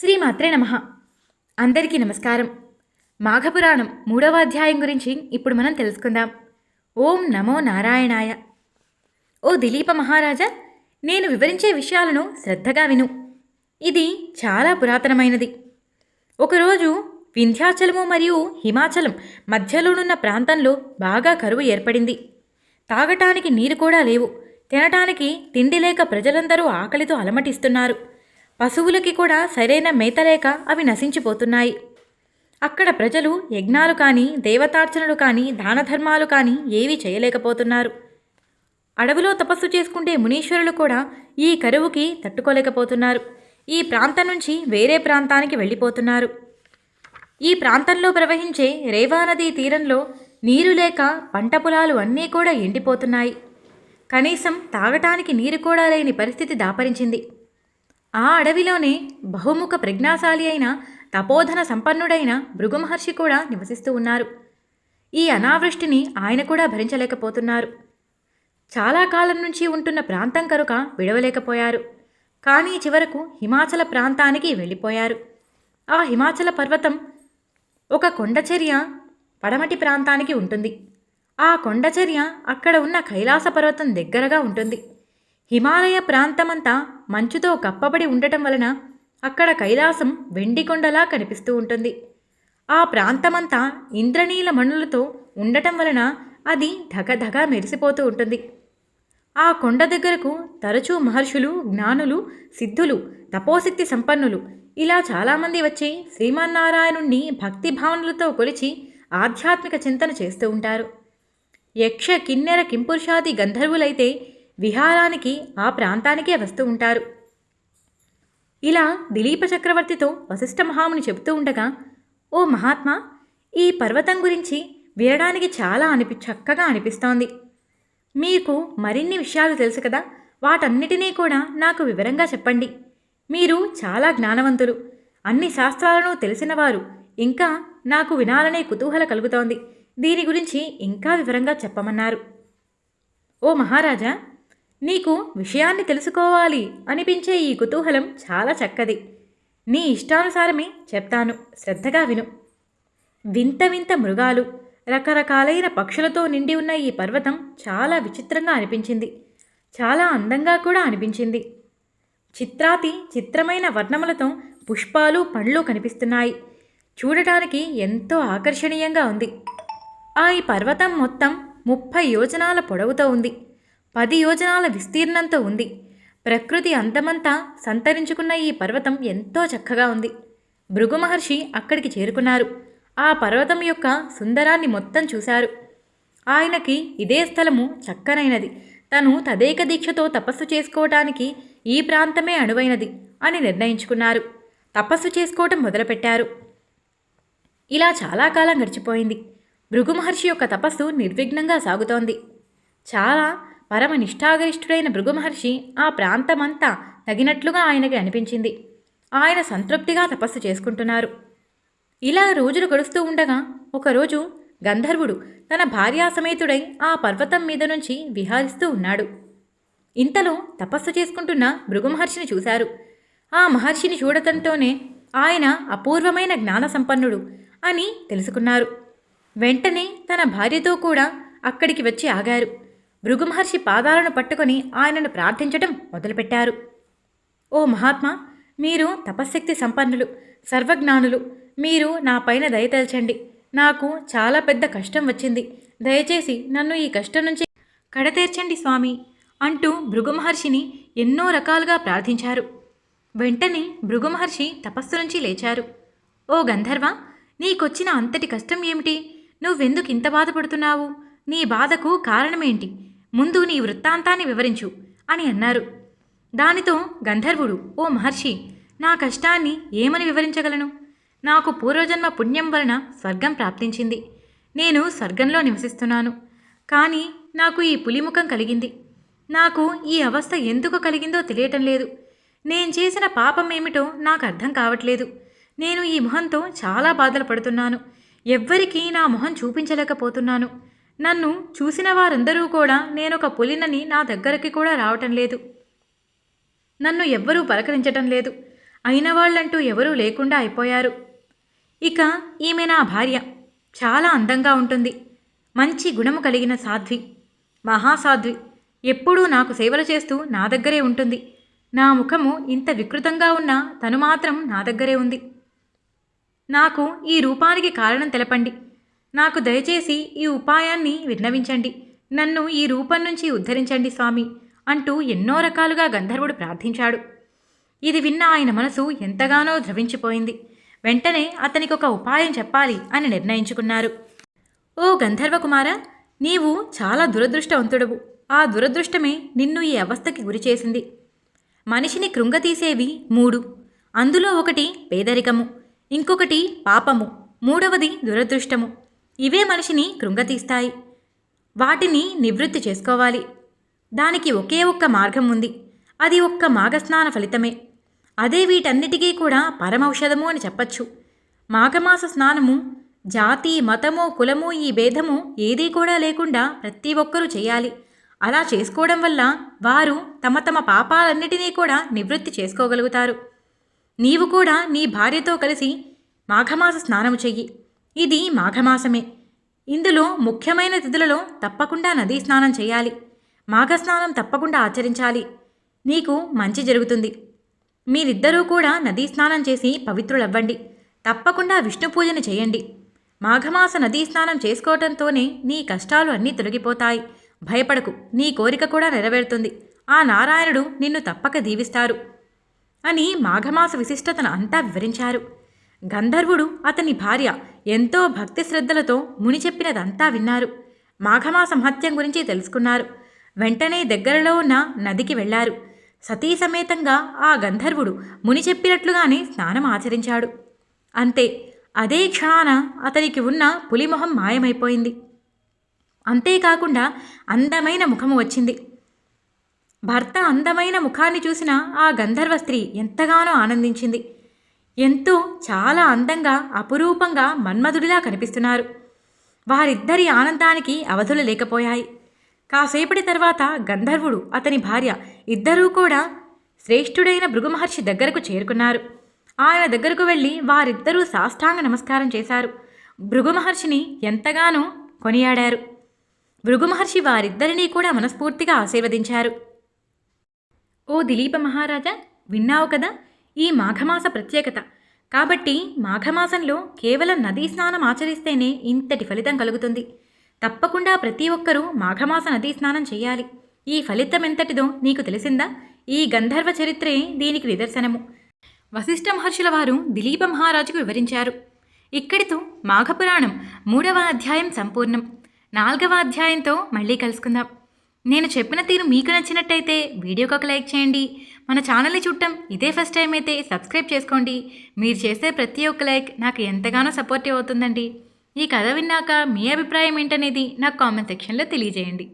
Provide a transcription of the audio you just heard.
శ్రీమాత్రే నమ. అందరికీ నమస్కారం. మాఘపురాణం మూడవ అధ్యాయం గురించి ఇప్పుడు మనం తెలుసుకుందాం. ఓం నమో నారాయణాయ. ఓ దిలీప మహారాజా నేను వివరించే విషయాలను శ్రద్ధగా విను. ఇది చాలా పురాతనమైనది. ఒకరోజు వింధ్యాచలము మరియు హిమాచలం మధ్యలోనున్న ప్రాంతంలో బాగా కరువు ఏర్పడింది. తాగటానికి నీరు కూడా లేవు. తినటానికి తిండి లేక ప్రజలందరూ ఆకలితో అలమటిస్తున్నారు. పశువులకి కూడా సరైన మేత లేక అవి నశించిపోతున్నాయి. అక్కడ ప్రజలు యజ్ఞాలు కానీ దేవతార్చనలు కానీ దానధర్మాలు కానీ ఏవీ చేయలేకపోతున్నారు. అడవిలో తపస్సు చేసుకుంటే మునీశ్వరులు కూడా ఈ కరువుకి తట్టుకోలేకపోతున్నారు. ఈ ప్రాంతం నుంచి వేరే ప్రాంతానికి వెళ్ళిపోతున్నారు. ఈ ప్రాంతంలో ప్రవహించే రేవా నదీ తీరంలో నీరు లేక పంట పొలాలు అన్నీ కూడా ఎండిపోతున్నాయి. కనీసం తాగటానికి నీరు కూడా లేని పరిస్థితి దాపరించింది. ఆ అడవిలోనే బహుముఖ ప్రజ్ఞాశాలి అయిన తపోధన సంపన్నుడైన భృగుమహర్షి కూడా నివసిస్తూ ఉన్నారు. ఈ అనావృష్టిని ఆయన కూడా భరించలేకపోతున్నారు. చాలా కాలం నుంచి ఉంటున్న ప్రాంతం కనుక విడవలేకపోయారు. కానీ చివరకు హిమాచల ప్రాంతానికి వెళ్ళిపోయారు. ఆ హిమాచల పర్వతం ఒక కొండచర్య పడమటి ప్రాంతానికి ఉంటుంది. ఆ కొండచర్య అక్కడ ఉన్న కైలాస పర్వతం దగ్గరగా ఉంటుంది. హిమాలయ ప్రాంతమంతా మంచుతో కప్పబడి ఉండటం వలన అక్కడ కైలాసం వెండి కొండలా కనిపిస్తూ ఉంటుంది. ఆ ప్రాంతమంతా ఇంద్రనీల మణులతో ఉండటం వలన అది ధగధగ మెరిసిపోతూ ఉంటుంది. ఆ కొండ దగ్గరకు తరచూ మహర్షులు జ్ఞానులు సిద్ధులు తపోశక్తి సంపన్నులు ఇలా చాలామంది వచ్చి శ్రీమన్నారాయణుణ్ణి భక్తి భావనలతో కొలిచి ఆధ్యాత్మిక చింతన చేస్తూ ఉంటారు. యక్ష కిన్నెర కింపురుషాది గంధర్వులైతే విహారానికి ఆ ప్రాంతానికే వస్తూ ఉంటారు. ఇలా దిలీప చక్రవర్తితో వశిష్ఠ మహాముని చెబుతూ ఉండగా ఓ మహాత్మా ఈ పర్వతం గురించి వినడానికి చాలా అనిపి చక్కగా అనిపిస్తోంది. మీకు మరిన్ని విషయాలు తెలుసు కదా వాటన్నిటినీ కూడా నాకు వివరంగా చెప్పండి. మీరు చాలా జ్ఞానవంతులు. అన్ని శాస్త్రాలను తెలిసినవారు ఇంకా నాకు వినాలనే కుతూహల కలుగుతోంది. దీని గురించి ఇంకా వివరంగా చెప్పమన్నారు. ఓ మహారాజా నీకు విషయాన్ని తెలుసుకోవాలి అనిపించే ఈ కుతూహలం చాలా చక్కది. నీ ఇష్టానుసారమే చెప్తాను శ్రద్ధగా విను. వింత వింత మృగాలు రకరకాలైన పక్షులతో నిండి ఉన్న ఈ పర్వతం చాలా విచిత్రంగా అనిపించింది. చాలా అందంగా కూడా అనిపించింది. చిత్రాతి చిత్రమైన వర్ణములతో పుష్పాలు పండ్లు కనిపిస్తున్నాయి. చూడటానికి ఎంతో ఆకర్షణీయంగా ఉంది. ఆ ఈ పర్వతం మొత్తం ముప్పై యోజనాల పొడవుతో ఉంది. పది యోజనాల విస్తీర్ణంతో ఉంది. ప్రకృతి అంతమంతా సంతరించుకున్న ఈ పర్వతం ఎంతో చక్కగా ఉంది. భృగు మహర్షి అక్కడికి చేరుకున్నారు. ఆ పర్వతం యొక్క సుందరాన్ని మొత్తం చూశారు. ఆయనకి ఇదే స్థలము చక్కనైనది. తను తదేక దీక్షతో తపస్సు చేసుకోవటానికి ఈ ప్రాంతమే అనువైనది అని నిర్ణయించుకున్నారు. తపస్సు చేసుకోవటం మొదలుపెట్టారు. ఇలా చాలా కాలం గడిచిపోయింది. భృగు మహర్షి యొక్క తపస్సు నిర్విఘ్నంగా సాగుతోంది. చాలా పరమ నిష్ఠాగరిష్ఠుడైన భృగుమహర్షి ఆ ప్రాంతమంతా తగినట్లుగా ఆయనకి అనిపించింది. ఆయన సంతృప్తిగా తపస్సు చేసుకుంటున్నారు. ఇలా రోజులు గడుస్తూ ఉండగా ఒకరోజు గంధర్వుడు తన భార్యాసమేతుడై ఆ పర్వతం మీద నుంచి విహారిస్తూ ఉన్నాడు. ఇంతలో తపస్సు చేసుకుంటున్న భృగుమహర్షిని చూశారు. ఆ మహర్షిని చూడటంతోనే ఆయన అపూర్వమైన జ్ఞాన సంపన్నుడు అని తెలుసుకున్నారు. వెంటనే తన భార్యతో కూడా అక్కడికి వచ్చి ఆగారు. భృగుమహర్షి పాదాలను పట్టుకొని ఆయనను ప్రార్థించటం మొదలుపెట్టారు. ఓ మహాత్మా మీరు తపశ్శక్తి సంపన్నులు సర్వజ్ఞానులు. మీరు నా పైన దయతల్చండి నాకు చాలా పెద్ద కష్టం వచ్చింది. దయచేసి నన్ను ఈ కష్టం నుంచి కడతీర్చండి స్వామి అంటూ భృగుమహర్షిని ఎన్నో రకాలుగా ప్రార్థించారు. వెంటనే భృగుమహర్షి తపస్సు నుంచి లేచారు. ఓ గంధర్వ నీకొచ్చిన అంతటి కష్టం ఏమిటి? నువ్వెందుకు ఇంత బాధపడుతున్నావు? నీ బాధకు కారణమేంటి? ముందు నీ వృత్తాంతాన్ని వివరించు అని అన్నారు. దానితో గంధర్వుడు ఓ మహర్షి నా కష్టాన్ని ఏమని వివరించగలను? నాకు పూర్వజన్మ పుణ్యం వలన స్వర్గం ప్రాప్తించింది. నేను స్వర్గంలో నివసిస్తున్నాను. కానీ నాకు ఈ పులిముఖం కలిగింది. నాకు ఈ అవస్థ ఎందుకు కలిగిందో తెలియటం లేదు. నేను చేసిన పాపం ఏమిటో నాకు అర్థం కావట్లేదు. నేను ఈ మొహంతో చాలా బాధలు పడుతున్నాను. ఎవ్వరికీ నా మొహం చూపించలేకపోతున్నాను. నన్ను చూసిన వారందరూ కూడా నేనొక పులినని నా దగ్గరికి కూడా రావటం లేదు. నన్ను ఎవ్వరూ పలకరించటం లేదు. అయిన వాళ్ళంటూ ఎవరూ లేకుండా అయిపోయారు. ఇక ఈమె నా భార్య. చాలా అందంగా ఉంటుంది. మంచి గుణము కలిగిన సాధ్వి. మహాసాధ్వి. ఎప్పుడూ నాకు సేవలు చేస్తూ నా దగ్గరే ఉంటుంది. నా ముఖము ఇంత వికృతంగా ఉన్నా తను మాత్రం నా దగ్గరే ఉంది. నాకు ఈ రూపానికి కారణం తెలపండి. నాకు దయచేసి ఈ ఉపాయాన్ని విన్నవించండి. నన్ను ఈ రూపం నుంచి ఉద్ధరించండి స్వామి అంటూ ఎన్నో రకాలుగా గంధర్వుడు ప్రార్థించాడు. ఇది విన్న ఆయన మనసు ఎంతగానో ద్రవించిపోయింది. వెంటనే అతనికి ఒక ఉపాయం చెప్పాలి అని నిర్ణయించుకున్నారు. ఓ గంధర్వకుమార నీవు చాలా దురదృష్టవంతుడవు. ఆ దురదృష్టమే నిన్ను ఈ అవస్థకి గురిచేసింది మనిషిని కృంగతీసేవి మూడు. అందులో ఒకటి పేదరికము ఇంకొకటి పాపము మూడవది దురదృష్టము. ఇవే మనిషిని కృంగతీస్తాయి. వాటిని నివృత్తి చేసుకోవాలి. దానికి ఒకే ఒక్క మార్గం ఉంది. అది ఒక్క మాఘస్నాన ఫలితమే. అదే వీటన్నిటికీ కూడా పరమౌషధము అని చెప్పచ్చు. మాఘమాస స్నానము జాతి మతము కులము ఈ భేదము ఏదీ కూడా లేకుండా ప్రతి ఒక్కరూ చేయాలి. అలా చేసుకోవడం వల్ల వారు తమ తమ పాపాలన్నిటినీ కూడా నివృత్తి చేసుకోగలుగుతారు. నీవు కూడా నీ భార్యతో కలిసి మాఘమాస స్నానము చెయ్యి. ఇది మాఘమాసమే. ఇందులో ముఖ్యమైన తిథులలో తప్పకుండా నదీ స్నానం చేయాలి. మాఘస్నానం తప్పకుండా ఆచరించాలి. నీకు మంచి జరుగుతుంది. మీరిద్దరూ కూడా నదీ స్నానం చేసి పవిత్రులవ్వండి. తప్పకుండా విష్ణు పూజను చేయండి. మాఘమాస నదీ స్నానం చేసుకోవటంతోనే నీ కష్టాలు అన్నీ తొలగిపోతాయి. భయపడకు. నీ కోరిక కూడా నెరవేరుతుంది. ఆ నారాయణుడు నిన్ను తప్పక దీవిస్తారు అని మాఘమాస విశిష్టతను అంతా వివరించారు. గంధర్వుడు అతని భార్య ఎంతో భక్తి శ్రద్ధలతో ముని చెప్పినదంతా విన్నారు. మాఘమాస మహత్యం గురించి తెలుసుకున్నారు. వెంటనే దగ్గరలో ఉన్న నదికి వెళ్ళారు సతీ సమేతంగా ఆ గంధర్వుడు ముని చెప్పినట్లుగానే స్నానం ఆచరించాడు. అంతే అదే క్షణాన అతనికి ఉన్న పులిమొహం మాయమైపోయింది. అంతేకాకుండా అందమైన ముఖము వచ్చింది. భర్త అందమైన ముఖాన్ని చూసిన ఆ గంధర్వ స్త్రీ ఎంతగానో ఆనందించింది. ఎంతో చాలా అందంగా అపురూపంగా మన్మధుడిలా కనిపిస్తున్నారు. వారిద్దరి ఆనందానికి అవధులు లేకపోయాయి. కాసేపటి తర్వాత గంధర్వుడు అతని భార్య ఇద్దరూ కూడా శ్రేష్ఠుడైన భృగుమహర్షి దగ్గరకు చేరుకున్నారు. ఆయన దగ్గరకు వెళ్ళి వారిద్దరూ సాష్టాంగ నమస్కారం చేశారు. భృగుమహర్షిని ఎంతగానో కొనియాడారు. భృగుమహర్షి వారిద్దరినీ కూడా మనస్ఫూర్తిగా ఆశీర్వదించారు. ఓ దిలీప మహారాజా విన్నావు కదా? ఈ మాఘమాస ప్రత్యేకత. కాబట్టి మాఘమాసంలో కేవలం నదీ స్నానం ఆచరిస్తేనే ఇంతటి ఫలితం కలుగుతుంది. తప్పకుండా ప్రతి ఒక్కరూ మాఘమాస నదీ స్నానం చేయాలి. ఈ ఫలితం ఎంతటిదో నీకు తెలిసిందా? ఈ గంధర్వ చరిత్రే దీనికి నిదర్శనము. వశిష్ఠ మహర్షుల వారు దిలీప మహారాజుకు వివరించారు. ఇక్కడితో మాఘపురాణం మూడవ అధ్యాయం సంపూర్ణం. నాలుగవ అధ్యాయంతో మళ్ళీ కలుసుకుందాం. నేను చెప్పిన తీరు మీకు నచ్చినట్టయితే వీడియోకి ఒక లైక్ చేయండి. మన ఛానల్ని చూడటం ఇదే ఫస్ట్ టైం అయితే సబ్స్క్రైబ్ చేసుకోండి. మీరు చేసే ప్రతి ఒక్క లైక్ నాకు ఎంతగానో సపోర్టివ్ అవుతుందండి. ఈ కథ విన్నాక మీ అభిప్రాయం ఏంటనేది నాకు కామెంట్ సెక్షన్లో తెలియజేయండి.